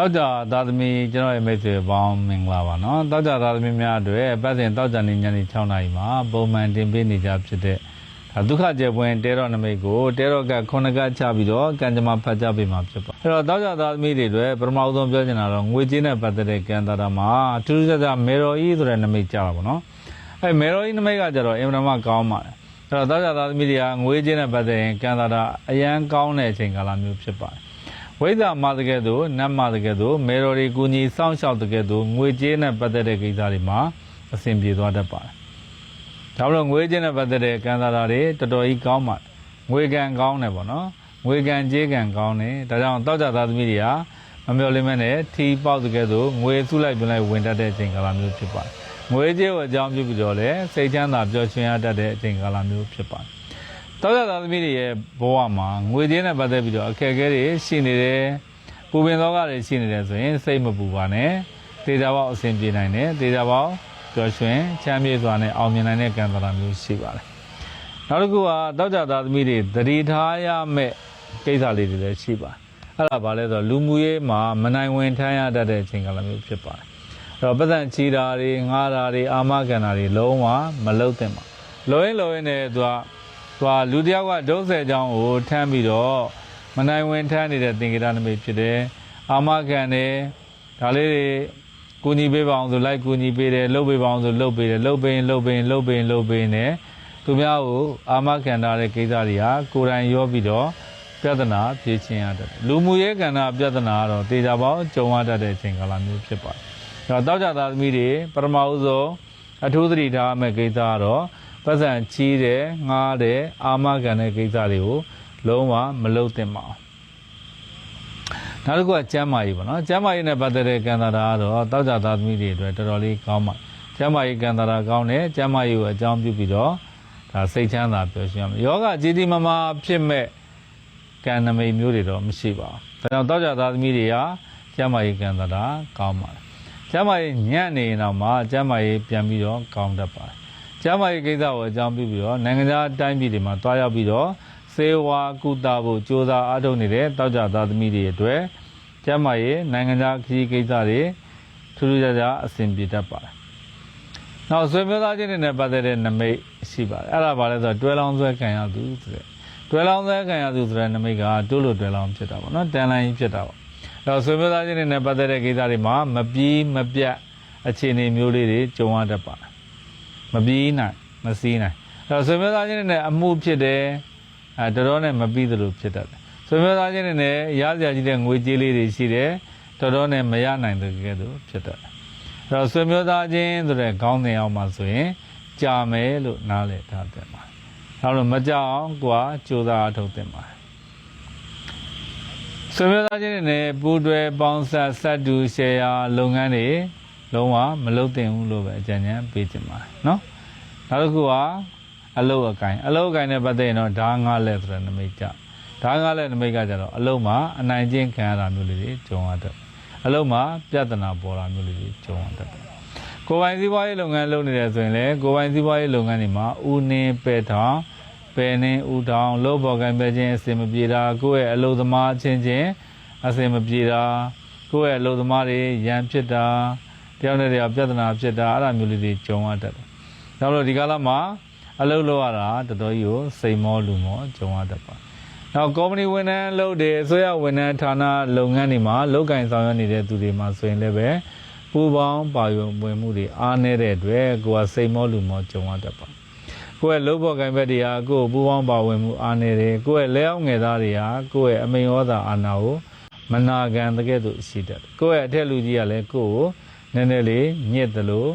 တောက်ကြသာသမီကျွန်တော်ရဲ့မိတ်ဆွေပေါင်းမင်္ဂလာပါနော်တောက်ကြသာသမီများအတွက်ပတ်စဉ်တောက်ကြနေညနေ6နာရီမှာပုံမှန်တင်ပေးနေကြဖြစ်တဲ့ဒါဒုက္ခကျေပွင့်တဲတော်နမိတ်ကိုတဲတော်ကခုနှစ်ကချပြီးတော့ကံကြမ္မာဖတ်ကြပေးမှာဖြစ်ပါအဲ့တော့တောက်ကြသာသမီတွေအတွက်ပထမဆုံးပြောချင်တာတော့ငွေကြေးနဲ့ပတ်သက်တဲ့ကံတာတာမှာအထူးခြားခြားမေရော်ကြီးဆိုတဲ့နမိတ်ကြတာပေါ့နော်အဲ့မေရော်ကြီးနမိတ်ကကြတော့အင်မတန်မှကောင်းပါတယ်အဲ့တော့တောက်ကြသာသမီတွေကငွေကြေးနဲ့ပတ်သက်ရင်ကံတာတာအရန်ကောင်းတဲ့အချိန်ကာလမျိုးဖြစ်ပါတယ် ဝိဇ္ဇာမတကယ်သို့နတ်မတကယ်သို့မေတော်တွေကိုညီစောင့်ရှောက်တကယ်သို့ငွေကြေးနဲ့ပတ်သက်တဲ့ကိစ္စတွေမှာအဆင်ပြေသွားတတ်ပါတယ်။ဒါကြောင့်ငွေကြေးနဲ့ပတ်သက်တဲ့ကံစားတာတွေတော်တော်ကြီးကောင်းပါတယ်။ငွေကံကောင်းတယ်ပေါ့နော်။ငွေကံကြေးကံကောင်းတယ်။ဒါကြောင့်တောက်ကြသားသမီးတွေကမမျော်လင့်မဲ့နဲ့ထီပေါက်တကယ်သို့ငွေစုလိုက်ပြလိုက်ဝင်တတ်တဲ့အချိန်ကာလမျိုးဖြစ်ပါတယ်။ငွေကြေးကိုအကြောင်းပြုပြီးတော့လည်းစိတ်ချမ်းသာပျော်ရွှင်ရတတ်တဲ့အချိန်ကာလမျိုးဖြစ်ပါတယ်။ တောက်ရသားသမီးတွေရဲ့ဘဝမှာငွေကြေးနဲ့ပတ်သက်ပြီးတော့အခက်အခဲတွေရှိနေတယ်ပူပင်သောကတွေရှိနေတယ်ဆိုရင်စိတ်မပူပါနဲ့တေချာပေါက်အဆင်ပြေနိုင်တယ်တေချာပေါက်ကျော်ရွှင်ချမ်းမြေ့စွာနဲ့အောင်မြင်နိုင်တဲ့ကံသရာမျိုးရှိပါတယ်နောက်တစ်ခုကတောက်ကြသားသမီးတွေသတိထားရမယ့်ကိစ္စလေးတွေလည်းရှိပါတယ်အဲ့ဒါဘာလဲဆိုတော့လူမှုရေးမှာမနိုင်ဝင်ထမ်းရတတ်တဲ့အချိန်ကာလမျိုးဖြစ်ပါတယ်အဲ့တော့ပတ်သက်ချီတာတွေငားတာတွေအာမခံတာတွေလုံးဝမလုပ်သင့်ပါလိုရင်းလိုရင်းနဲ့သူက သူကလူတစ်ယောက်ကဒုစရအကြောင်းကိုထမ်းပြီးတော့မနိုင်ဝင်ထမ်းနေတဲ့သင်္ကေတနမိတ်ဖြစ်တယ်အာမခံတယ်ဒါလေးတွေကူညီပေးပါအောင်ဆိုလိုက်ကူညီပေးတယ်လှုပ်ပေးပါအောင်ဆိုလှုပ်ပေးတယ်လှုပ်ပေးရင်လှုပ်ပေးရင်လှုပ်ပေးရင်လှုပ်ပေးနေသူများကိုအာမခံထားတဲ့ကိစ္စတွေဟာကိုယ်တိုင်ရောပြီးတော့ပြဿနာဖြေရှင်းရတတ်တယ်လူမှုရေးကဏ္ဍပြဿနာကတော့တေချာပေါင်းကြုံရတတ်တဲ့အချိန်ကာလမျိုးဖြစ်ပါတယ်ဒါတော့တောက်ကြသားသမီးတွေပထမဦးဆုံးအထူးသတိထားရမယ့်ကိစ္စကတော့ ပတ်စံချီးတယ်ငားတယ်အာမခံတဲ့ကိစ္စတွေကိုလုံးဝမလုပ်သင့်ပါဘူးနောက်တစ်ခုကကျမ်းမာရေးပေါ့နော်ကျမ်းမာရေးနဲ့ပတ်သက်တဲ့ကံတာတာကတော့တောက်ကြသားသမီးတွေအတွက်တော်တော်လေးကောင်းပါကျမ်းမာရေးကံတာတာကောင်းတယ်ကျမ်းမာရေးကိုအကြောင်းပြုပြီးတော့ဒါစိတ်ချမ်းသာပျော်ရွှင်ရမယ်ယောဂကြီးကြီးမားမားဖြစ်မဲ့ကံနမိတ်မျိုးတွေတော့မရှိပါဘူးဒါကြောင့်တောက်ကြသားသမီးတွေကကျမ်းမာရေးကံတာတာကောင်းပါတယ်ကျမ်းမာရေးညံ့နေရင်တော့မှကျမ်းမာရေးပြန်ပြီးတော့ကောင်းတတ်ပါတယ် ကျမ်းမာရေးကိစ္စကိုအကြောင်းပြုပြီးတော့နိုင်ငံခြားတိုင်းပြည်တွေမှာတွားရောက်ပြီးတော့စေဝါကုသဖို့စ조사အားထုတ်နေတဲ့တောက်ကြသားသမီးတွေအတွက်ကျမ်းမာရေးနိုင်ငံခြားခရီးကိစ္စတွေထူးထူးခြားခြားအဆင်ပြေတတ်ပါတယ်။နောက်ဆွေမျိုးသားချင်းတွေနဲ့ပတ်သက်တဲ့နမိတ်ရှိပါတယ်။အဲ့ဒါဘာလဲဆိုတော့တွဲလောင်းဆွဲခံရသူဆိုတဲ့တွဲလောင်းဆွဲခံရသူဆိုတဲ့နမိတ်ကတိုးလို့တွဲလောင်းဖြစ်တာပေါ့နော်တန်လိုင်းဖြစ်တာပေါ့။အဲ့တော့ဆွေမျိုးသားချင်းတွေနဲ့ပတ်သက်တဲ့ကိစ္စတွေမှာမပြီးမပြတ်အခြေအနေမျိုးလေးတွေကြုံရတတ်ပါတယ်။မ ပြီးနိုင်မစည်းနိုင်အဲတော့ဆွေမျိုးသားချင်းတွေနဲ့အမှုဖြစ်တယ်အဲတော်တော်နဲ့မပြီးသလိုဖြစ်တတ်တယ်ဆွေမျိုးသားချင်းတွေနဲ့ရစရာကြီးတဲ့ငွေကြေးလေးတွေရှိတယ်တော်တော်နဲ့မရနိုင်တဲ့ကဲ့သို့ဖြစ်တတ်တယ်အဲတော့ဆွေမျိုးသားချင်းဆိုတဲ့ခေါင်းစဉ်အောင်မှာဆိုရင်ကြာမယ်လို့နားလည်ထားတယ်မှာနောက်လို့မကြောက်အောင်ကိုယ်ကကြိုးစားအထုတ်တင်ပါတယ်ဆွေမျိုးသားချင်းတွေနဲ့ပူးတွဲပေါင်းဆက်ဆက်တူရှယ်ယာလုပ်ငန်းတွေ လုံးဝမလုပ်သင့်ဘူးလို့ပဲအကြံဉာဏ်ပေးချင်ပါတယ်เนาะနောက်တစ်ခုကအလုတ်အကိုင်အလုတ်အကိုင်နဲ့ပတ်သက်ရင်တော့ဓာငါလက်ဆိုတဲ့နမိတ်ကြဓာငါလက်နမိတ်ကကြတော့အလုတ်မှာအနိုင်ကျင့်ခံရတာမျိုးလေးတွေကြုံရတတ်အလုတ်မှာပြဿနာပေါ်တာမျိုးလေးတွေကြုံရတတ်တယ်ကိုယ်ပိုင်စည်းပွားရေးလုပ်ငန်းလုပ်နေတယ်ဆိုရင်လည်းကိုယ်ပိုင်စည်းပွားရေးလုပ်ငန်းတွေမှာဦးနှင်းပဲ့ထောင်ပယ်နှင်းဦးထောင်လုပ်ပေါ်ကံပဲခြင်းအစင်မပြေတာကိုယ့်ရဲ့အလုပ်သမားချင်းချင်းအစင်မပြေတာကိုယ့်ရဲ့အလုပ်သမားတွေရန်ဖြစ်တာ တယောက်နဲ့တယောက်ပြဿနာဖြစ်တာအဲ့ဒါမျိုးလေးတွေကြုံရတတ်တယ်။ဒါလို့ဒီကာလမှာအလုပ်လုပ်ရတာတော်တော်ကြီးကိုစိတ်မောလူမောကြုံရတတ်ပါ။နောက်ကုမ္ပဏီဝန်ထမ်းလုပ်တယ်အစိုးရဝန်ထမ်းဌာနလုပ်ငန်းတွေမှာလုပ်ကင်ဆောင်ရွက်နေတဲ့သူတွေမှာဆိုရင်လည်းပဲပူပေါင်းပါယုံဝင်မှုတွေအားနည်းတဲ့အတွက်ကိုယ်ကစိတ်မောလူမောကြုံရတတ်ပါ။ကိုယ့်ရဲ့လုပ်ဖို့ကံဘက်တွေဟာကိုယ်ပူပေါင်းပါဝင်မှုအားနည်းတယ်ကိုယ့်ရဲ့လက်အောက်ငယ်သားတွေဟာကိုယ့်ရဲ့အမိန်ဩဇာအာဏာကိုမနာခံတကယ်တော့ရှိတတ်တယ်ကိုယ့်ရဲ့အထက်လူကြီးကလည်းကိုယ့်ကို နည်းနည်းလေးညစ်သလို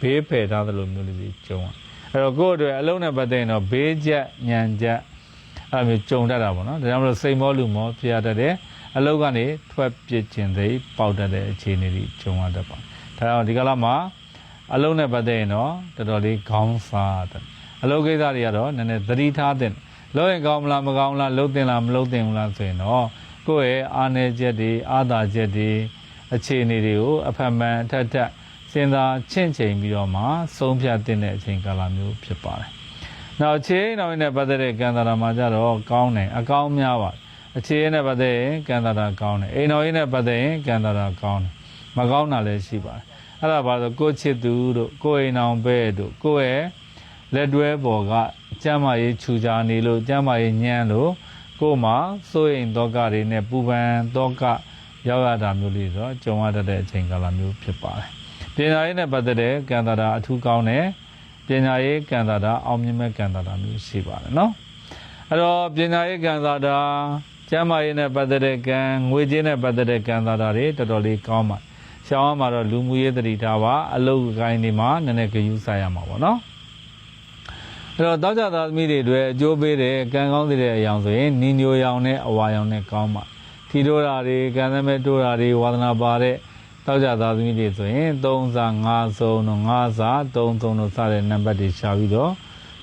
ဘေးဖယ်ထားသလိုမျိုးလေးတွေကြုံရအဲ့တော့ကိုယ့်အတွက်အလုံးနဲ့ပတ်သက်ရင်တော့ဘေးချက်ညံချက်အဲ့လိုမျိုးကြုံတတ်တာပေါ့နော်ဒါကြောင့်မလို့စိတ်မောလူမောဖြစ်ရတတ်တယ်အလုံးကနေထွက်ပြစ်ခြင်းသိပေါက်တတ်တဲ့အခြေအနေတွေကြုံရတတ်ပါဒါကြောင့်ဒီကလာမှာအလုံးနဲ့ပတ်သက်ရင်တော့တော်တော်လေးခေါင်းစားတယ်အလုံးကိစ္စတွေကတော့နည်းနည်းသတိထားတဲ့လို့ရင်ကောင်းမလားမကောင်းလားလှုပ်တင်လားမလှုပ်တင်ဘူးလားဆိုရင်တော့ကိုယ့်ရဲ့အားနည်းချက်တွေအာသာချက်တွေ အခြေအနေတွေကိုအဖက်မှန်အထက်ထက်စဉ်းစားချင့်ချိန်ပြီးတော့မှဆုံးဖြတ်တဲ့အချိန်ကာလမျိုးဖြစ်ပါတယ်။နောက်ချိန်နောက်နဲ့ပတ်သက်တဲ့ကံတာရာမှာကြတော့ကောင်းတယ်အကောင်းများပါတယ်အခြေအနေနဲ့ပတ်သက်ရင်ကံတာတာကောင်းတယ်အိမ်တော်ရေးနဲ့ပတ်သက်ရင်ကံတာတာကောင်းတယ်မကောင်းတာလည်းရှိပါတယ်အဲ့ဒါဘာလို့ကိုယ့်ချစ်သူတို့ကိုယ့်အိမ်အောင်ပဲတို့ကိုယ့်ရဲ့လက်တွဲပေါ်ကကျမ်းမာရေးခြူကြနေလို့ကျမ်းမာရေးညံ့လို့ကိုယ်မှာစိုးရိမ်တော့ကတွေနဲ့ပူပန်တော့က ရောက်ရတာမျိုးလေးဆိုတော့ကြုံရတတ်တဲ့အချိန်ကာလမျိုးဖြစ်ပါတယ်ပညာရေးနဲ့ပတ်သက်တဲ့ကံတာတာအထူးကောင်းတယ်ပညာရေးကံတာတာအောင်မြင်မဲ့ကံတာတာမျိုးရှိပါတယ်နော်အဲ့တော့ပညာရေးကံသာတာကျမ်းမာရေးနဲ့ပတ်သက်တဲ့ကံငွေကြေးနဲ့ပတ်သက်တဲ့ကံသာတာတွေတော်တော်လေးကောင်းပါရှောင်းရမှာတော့လူမှုရေးတတိထားပါအလုတ်ကိုင်းတွေမှာနည်းနည်းဂယူဆိုင်ရမှာပေါ့နော်အဲ့တော့တောက်ကြသားသမီးတွေအတွက်အကျိုးပေးတဲ့ကံကောင်းစေတဲ့အရာဆိုရင်နီညိုရောင်နဲ့အဝါရောင်နဲ့ကောင်းပါ ထီတိုးတာတွေကံသမဲ့တိုးတာတွေဝါသနာပါတဲ့တောက်ကြသားသမီးတွေဆိုရင်3စာ5စုံတို့5စာ3စုံတို့စတဲ့နံပါတ်တွေရှာပြီးတော့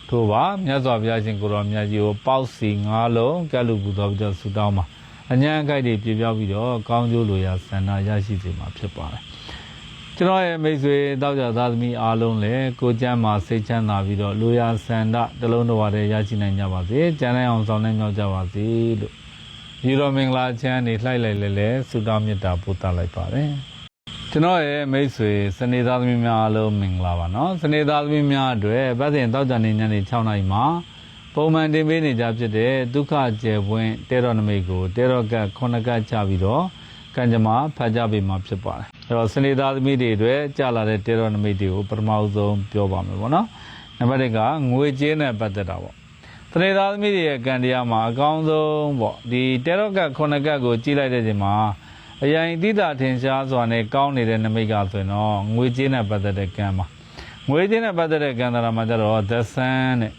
ထို့ပါမြတ်စွာဘုရားရှင်ကိုရောမြတ်ကြီးကိုပေါက်စီငါးလုံးကတ်လူပူတော်ပြီးတော့ဆူတောင်းပါအញ្ញံအခိုက်တွေပြပြောက်ပြီးတော့ကောင်းကျိုးလိုရာဆန္ဒရရှိစေမှာဖြစ်ပါတယ်ကျွန်တော်ရဲ့မိတ်ဆွေတောက်ကြသားသမီးအားလုံးလည်းကိုကျမ်းမှာစိတ်ချမ်းသာပြီးတော့လိုရာဆန္ဒတစ်လုံးတစ်ဝါတည်းရရှိနိုင်ကြပါစေကျမ်းနိုင်အောင်ဆောင်နိုင်ကြကြပါစေလို့ ယူတော်မင်္ဂလာချမ်းနေလှိုက်လိုက်လဲလဲဆုတောင်းမေတ္တာပို့သလိုက်ပါတယ်ကျွန်တော်ရဲ့မိတ်ဆွေစနေသားသမီးများအားလုံးမင်္ဂလာပါနော်စနေသားသမီးများအတွက်ဗတ်စဉ်တောက်ကြနေညနေ6နာရီမှာပုံမှန်တင်ပေးနေကြဖြစ်တဲ့ဒုက္ခကျေပွင့်တဲတော်နမိတ်ကိုတဲတော်ကခုနှစ်ကချပြီးတော့ကံကြမ္မာဖတ်ကြပေးမှာဖြစ်ပါတယ်အဲ့တော့စနေသားသမီးတွေအတွက်ကြာလာတဲ့တဲတော်နမိတ်တွေကိုပထမဆုံးပြောပါမယ်ပေါ့နော်နံပါတ်1ကငွေကြေးနဲ့ပတ်သက်တာပေါ့ စနေသားသမီးတွေရဲ့ကံတရားမှာအကောင်းဆုံးပေါ့ဒီတဲတော်ကခုနှစ်ကကိုကြည့်လိုက်တဲ့ချိန်မှာအရင်တိတာထင်ရှားစွာနဲ့ကောင်းနေတဲ့နမိတ်ကဆိုရင်တော့ငွေကြေးနဲ့ပတ်သက်တဲ့ကံပါငွေကြေးနဲ့ပတ်သက်တဲ့ကံတရာမှာကျတော့သဆန်းတဲ့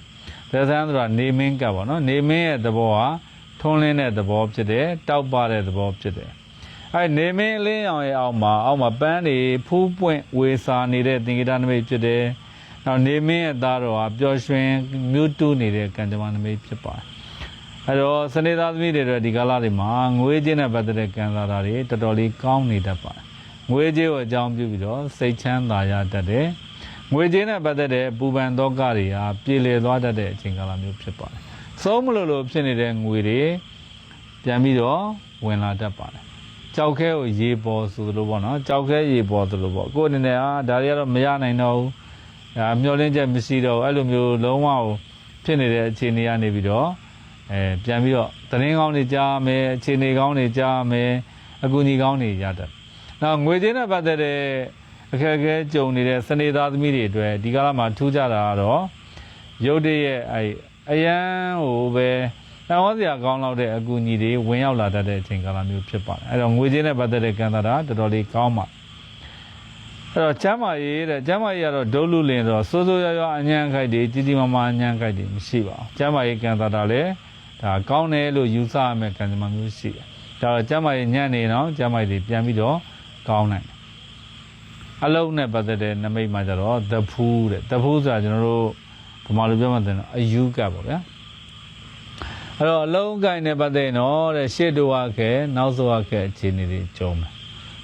သဆန်းဆိုတာနေမင်းကပ်ပါနော်နေမင်းရဲ့သဘောဟာထွန်းလင်းတဲ့သဘောဖြစ်တယ်တောက်ပတဲ့သဘောဖြစ်တယ်အဲနေမင်းအလင်းအောင်ရဲ့အောက်မှာအောက်မှာပန်းတွေဖူးပွင့်ဝေစာနေတဲ့သင်္ကေတနမိတ်ဖြစ်တယ် နောက်နေမင်းရဲ့သားတော်ဟာပျော်ရွှင်မြို့တူးနေတဲ့ကံကြမ္မာနမိတ်ဖြစ်ပါတယ်အဲ့တော့စနေသားသမီးတွေအတွက်ဒီကာလတွေမှာငွေကြေးနဲ့ပတ်သက်တဲ့ကံစားတာတွေတော်တော်လေးကောင်းနေတတ်ပါတယ်။ငွေကြေးကိုအကြောင်းပြုပြီးတော့စိတ်ချမ်းသာရတတ်တယ်။ငွေကြေးနဲ့ပတ်သက်တဲ့ပူပန်သောကတွေဟာပြေလည်သွားတတ်တဲ့အချိန်ကာလမျိုးဖြစ်ပါတယ်။သုံးမလို့လို့ဖြစ်နေတဲ့ငွေတွေပြန်ပြီးတော့ဝင်လာတတ်ပါတယ်။ကြောက်ခဲကိုရေပေါ်ဆိုလိုပေါ့နော်။ကြောက်ခဲရေပေါ်ဆိုလိုပေါ့။ကိုယ်အနေနဲ့အာဒါတွေကတော့မရနိုင်တော့ဘူး။ ဒါမျောလင်းချက်မရှိတော့ဘူးအဲ့လိုမျိုးလုံးဝဖြစ်နေတဲ့အခြေအနေကနေပြီးတော့အဲပြန်ပြီးတော့သတင်းကောင်းတွေကြားမယ်အခြေအနေကောင်းတွေကြားမယ်အကူအညီကောင်းတွေရတတ်။နောက်ငွေကြေးနဲ့ပတ်သက်တဲ့အခက်အခဲကြုံနေတဲ့စနေသားသမီးတွေအတွက်ဒီကာလမှာထူးခြားတာကတော့ရုပ်တရက်အဲအရန်ဟိုပဲတောင်းစရာကောင်းလောက်တဲ့အကူအညီတွေဝင်ရောက်လာတတ်တဲ့အချိန်ကာလမျိုးဖြစ်ပါတယ်။အဲတော့ငွေကြေးနဲ့ပတ်သက်တဲ့ကံတာတာတော်တော်လေးကောင်းပါ အဲ့တော့ကျမ်းမာရေးတဲ့ကျမ်းမာရေးကတော့ဒုလူလင်တော့စိုးစိုးရွားရွားအညံ့ခိုက်တွေကြီးကြီးမားမားအညံ့ခိုက်တွေမရှိပါဘူးကျမ်းမာရေးကံတာတာလည်းဒါကောင်းတယ်လို့ယူဆရမယ့်ကံကြမ္မာမျိုးရှိတယ်ဒါတော့ကျမ်းမာရေးညံ့နေတော့ကျမ်းမာရေးတွေပြန်ပြီးတော့ကောင်းနိုင်တယ်အလုံးနဲ့ပတ်သက်တဲ့နမိတ်မှာကျတော့သဖူးတဲ့သဖူးဆိုတာကျွန်တော်တို့ဗမာလူပြောမှတင်တော့အယူကပေါ့ဗျာအဲ့တော့အလုံးကိုင်းနဲ့ပတ်သက်ရင်တော့တဲ့ရှေ့တော့ခဲနောက်ဆုံးခဲအခြေအနေတွေကြုံမယ်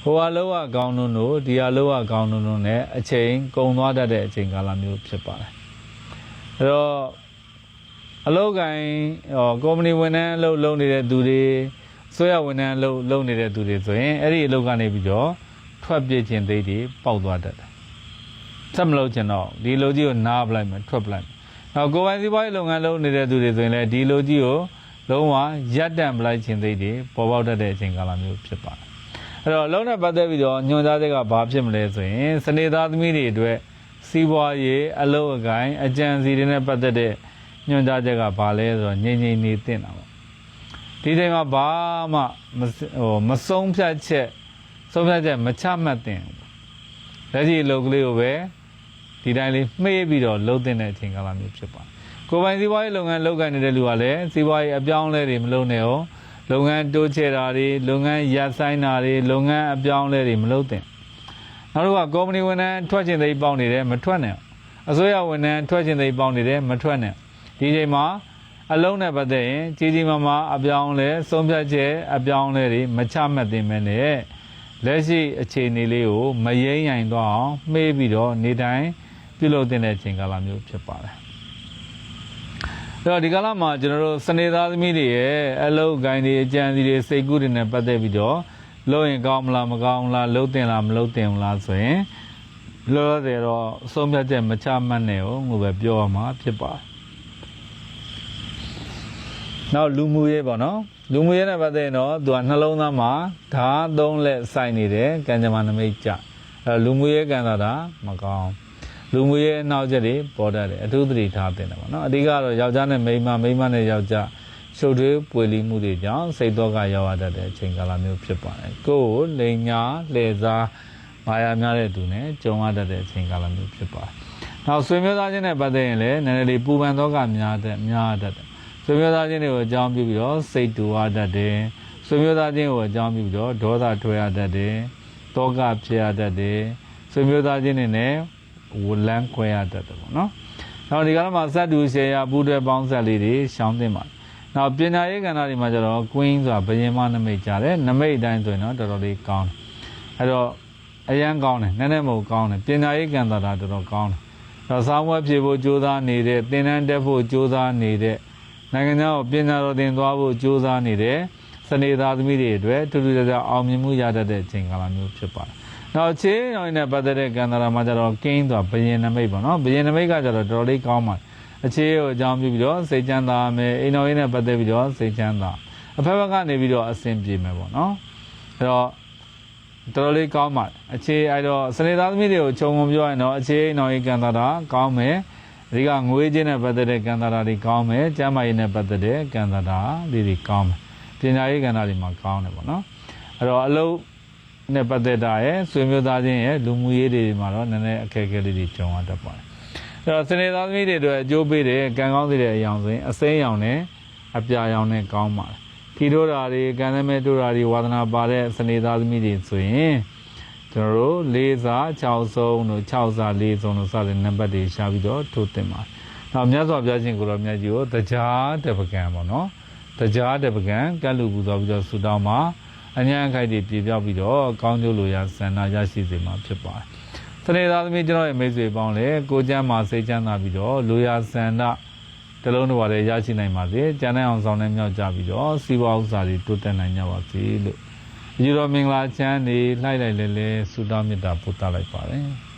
ဟိုအလုံးကကောင်းလို့တို့ဒီအလုံးကကောင်းလို့တို့ ਨੇ အချိန်ကုန်သွားတတ်တဲ့အချိန်ကာလမျိုးဖြစ်ပါတယ်။အဲ့တော့အလုပ်ကိုင်ဟောကုမ္ပဏီဝန်ထမ်းအလုပ်လုပ်နေတဲ့သူတွေဆွေရဝန်ထမ်းအလုပ်လုပ်နေတဲ့သူတွေဆိုရင်အဲ့ဒီအလုပ်ကနေပြီးတော့ထွက်ပြေးခြင်းသိတွေပေါက်သွားတတ်တယ်။ဆက်မလုပ်ချင်တော့ဒီလူကြီးကိုနားပလိုက်မယ်ထွက်ပလိုက်မယ်။နောက်ကိုယ်ပိုင်စီးပွားရေးလုပ်ငန်းလုပ်နေတဲ့သူတွေဆိုရင်လည်းဒီလူကြီးကိုလုံးဝရပ်တန့်ပလိုက်ခြင်းသိတွေပေါ်ပေါက်တတ်တဲ့အချိန်ကာလမျိုးဖြစ်ပါတယ်။ အဲ့တော့လုံးနဲ့ပတ်သက်ပြီးတော့ညွှန်ကြားချက်ကဘာဖြစ်မလဲဆိုရင်စနေသားသမီးတွေအတွက်စီးပွားရေးအလုပ်အကိုင်အကြံစီတွေနဲ့ပတ်သက်တဲ့ညွှန်ကြားချက်ကဘာလဲဆိုတော့ငြိမ်ငြိမ်နေသင့်တာပေါ့ဒီချိန်မှာဘာမှမစဟိုမဆုံးဖြတ်ချက်ဆုံးဖြတ်ချက်မချမှတ်သင့်ဘူးလက်ရှိအလုပ်ကလေးကိုပဲဒီတိုင်းလေးမှေးပြီးတော့လှုပ်သင့်တဲ့အချိန်ကာလမျိုးဖြစ်ပါတယ်ကိုယ်ပိုင်စီးပွားရေးလုပ်ငန်းလုပ်ကိုင်နေတဲ့လူကလည်းစီးပွားရေးအပြောင်းအလဲတွေမလုပ်နဲ့ရော လုပ်ငန်းတိုးချဲ့တာတွေလုပ်ငန်းရပ်ဆိုင်းတာတွေလုပ်ငန်းအပြောင်းအလဲတွေမလုပ်သင့်နောက်တစ်ခါကုမ္ပဏီဝန်ထမ်းထွက်ချင်သိပေါက်နေတယ်မထွက်နဲ့အစိုးရဝန်ထမ်းထွက်ချင်သိပေါက်နေတယ်မထွက်နဲ့ဒီချိန်မှာအလုံးနဲ့ပတ်သက်ရင်ကြီးကြီးမားမားအပြောင်းလဲဆုံးဖြတ်ချက်အပြောင်းလဲတွေမချမှတ်သင့်မဲနဲ့လက်ရှိအခြေအနေလေးကိုမယိမ့်ရိုင်သွားအောင်မှေးပြီးတော့နေတိုင်းပြုလုပ်တဲ့အချိန်ကာလမျိုးဖြစ်ပါတယ်။ အအဲ့တော့ဒီကလာမှာကျွန်တော်တို့စနေသားသမီးတွေရဲ့အလုပ်ဂိုင်းတွေအကြံစီတွေစိတ်ကူးတွေနဲ့ပတ်သက်ပြီးတော့လုပ်ရင်ကောင်းမလားမကောင်းဘူးလားလုပ်တင်လားမလုပ်တင်ဘူးလားဆိုရင်လောလောဆယ်တော့အဆုံးဖြတ်ချက်မချမှတ်နဲ့ဟုတ်ငိုပဲပြောရမှာဖြစ်ပါတယ်နောက်လူမှုရေးပေါ့နော်လူမှုရေးနဲ့ပတ်သက်ရင်တော့သူကနှလုံးသားမှာဓာတ်သုံးလက်စိုက်နေတယ်ကံကြမ္မာနမိတ်ကြအဲလူမှုရေးကံသာတာမကောင်း လူမှုရေးအနောက်ချက်တွေပေါ်တတ်တယ်အထူးသတိထားတင်တယ်ပေါ့နော်အဓိကတော့ယောက်ျားနဲ့မိန်းမမိန်းမနဲ့ယောက်ျားရှုပ်ထွေးပွေလီမှုတွေကြောင့်စိတ်တော့ကရောက်ရတတ်တဲ့အချိန်ကာလမျိုးဖြစ်ပါတယ်ကိုယ်ကိုလိန်ညာလှည့်စားမာယာများတဲ့သူနဲ့ကြုံရတတ်တဲ့အချိန်ကာလမျိုးဖြစ်ပါတယ်နောက်ဆွေမျိုးသားချင်းနဲ့ပတ်သက်ရင်လည်းနည်းနည်းလေးပူပန်တော့ကများတဲ့များတတ်တယ်ဆွေမျိုးသားချင်းတွေကိုအကြောင်းပြုပြီးတော့စိတ်တူရတတ်တယ်ဆွေမျိုးသားချင်းကိုအကြောင်းပြုပြီးတော့ဒေါသထွက်ရတတ်တယ်တောကဖြစ်ရတတ်တယ်ဆွေမျိုးသားချင်းတွေနဲ့ ဝလန်းခွဲရတတ်တယ်ပေါ့နော်။နောက်ဒီကနေ့မှာစက်တူရှယ်ယာပူးတွဲပေါင်းဆက်လေးတွေရှောင်းသင့်ပါတယ်။နောက်ပညာရေးကဏ္ဍတွေမှာကျတော့ queen ဆိုတာဘယင်မနမိတ်ကြတယ်။နမိတ်အတိုင်းဆိုရင်တော့တော်တော်လေးကောင်းတယ်။အဲ့တော့အရန်ကောင်းတယ်နည်းနည်းမဟုတ်ကောင်းတယ်ပညာရေးကဏ္ဍတာတော်တော်ကောင်းတယ်။တော့စာမွေးဖြေဖို့ကြိုးစားနေတဲ့သင်တန်းတက်ဖို့ကြိုးစားနေတဲ့နိုင်ငံခြားကိုပညာတော်သင်သွားဖို့ကြိုးစားနေတဲ့စနေသားသမီးတွေအတွက်ထူးထူးခြားခြားအောင်မြင်မှုရတတ်တဲ့အချိန်ကာလမျိုးဖြစ်ပါတယ်။ နောက်ချေးရောင်းနဲ့ပတ်သက်တဲ့ကံတာရာမှာကျတော့ကင်းသွားဘယင်နမိတ်ပေါ့နော်ဘယင်နမိတ်ကကျတော့တော်တော်လေးကောင်းပါတယ်အခြေကိုအကြောင်းပြုပြီးတော့စိတ်ချမ်းသာမယ်အိမ်တော်ရေးနဲ့ပတ်သက်ပြီးတော့စိတ်ချမ်းသာအဖက်ဖက်ကနေပြီးတော့အဆင်ပြေမယ်ပေါ့နော်အဲ့တော့တော်တော်လေးကောင်းပါတယ်အခြေအဲ့တော့စနေသားသမီးတွေကိုခြုံငုံပြောရင်တော့အခြေအိမ်တော်ရေးကံတာရာကောင်းမယ်ဒီကငွေချင်းနဲ့ပတ်သက်တဲ့ကံတာရာတွေကောင်းမယ်ကျမ်းမာရေးနဲ့ပတ်သက်တဲ့ကံတာရာတွေတွေကောင်းမယ်ပညာရေးကံတာတွေမှာကောင်းတယ်ပေါ့နော်အဲ့တော့အလုံး နဲ့ပတ်သက်တာရဲ့ဆွေမျိုးသားချင်းရဲ့လူမှုရေးတွေမှာတော့နည်းနည်းအခက်အခဲလေးတွေကြုံရတတ်ပါတယ်။အဲ့တော့စနေသားသမီးတွေအတွက်အကျိုးပေးတဲ့ကံကောင်းစေတဲ့အရာဆိုရင်အစိမ်းရောင်နဲ့အပြာရောင်နဲ့ကောင်းပါတယ်။ခီတို့တာတွေကံသမဲတို့တာတွေဝါသနာပါတဲ့စနေသားသမီးတွေဆိုရင်ကျွန်တော်တို့လေးစား6ဆုံးတို့6စား4ဆုံးတို့စတဲ့နံပါတ်တွေရှာပြီးတော့ထိုးတင်ပါတယ်။နောက်မြတ်စွာဘုရားရှင်ကိုတော်မြတ်ကြီးကိုတရားတပကံပေါ့နော်။တရားတပကံကတ်လူပူဇော်ပြီးတော့ဆူတောင်းမှာ အញ្ញံအခိုက်တွေပြေပြောက်ပြီးတော့ကောင်းကျိုးလိုရာဆန္ဒရရှိစေမှာဖြစ်ပါတယ်။သနေသားသမီးကျွန်တော်ရဲ့မိတ်ဆွေပေါင်းလည်းကိုကျမ်းမှာစိတ်ချမ်းသာပြီးတော့လိုရာဆန္ဒတလုံးတစ်ပါးလည်းရရှိနိုင်ပါစေ။ကျန်တဲ့အောင်ဆောင်နဲ့မြောက်ကြပြီးတော့စီးပွားဥစ္စာတွေတိုးတက်နိုင်ကြပါစေလို့ယူတော်မင်္ဂလာချမ်းနေလှိုက်လိုက်လဲလဲဆုတောင်းမေတ္တာပို့သလိုက်ပါတယ်။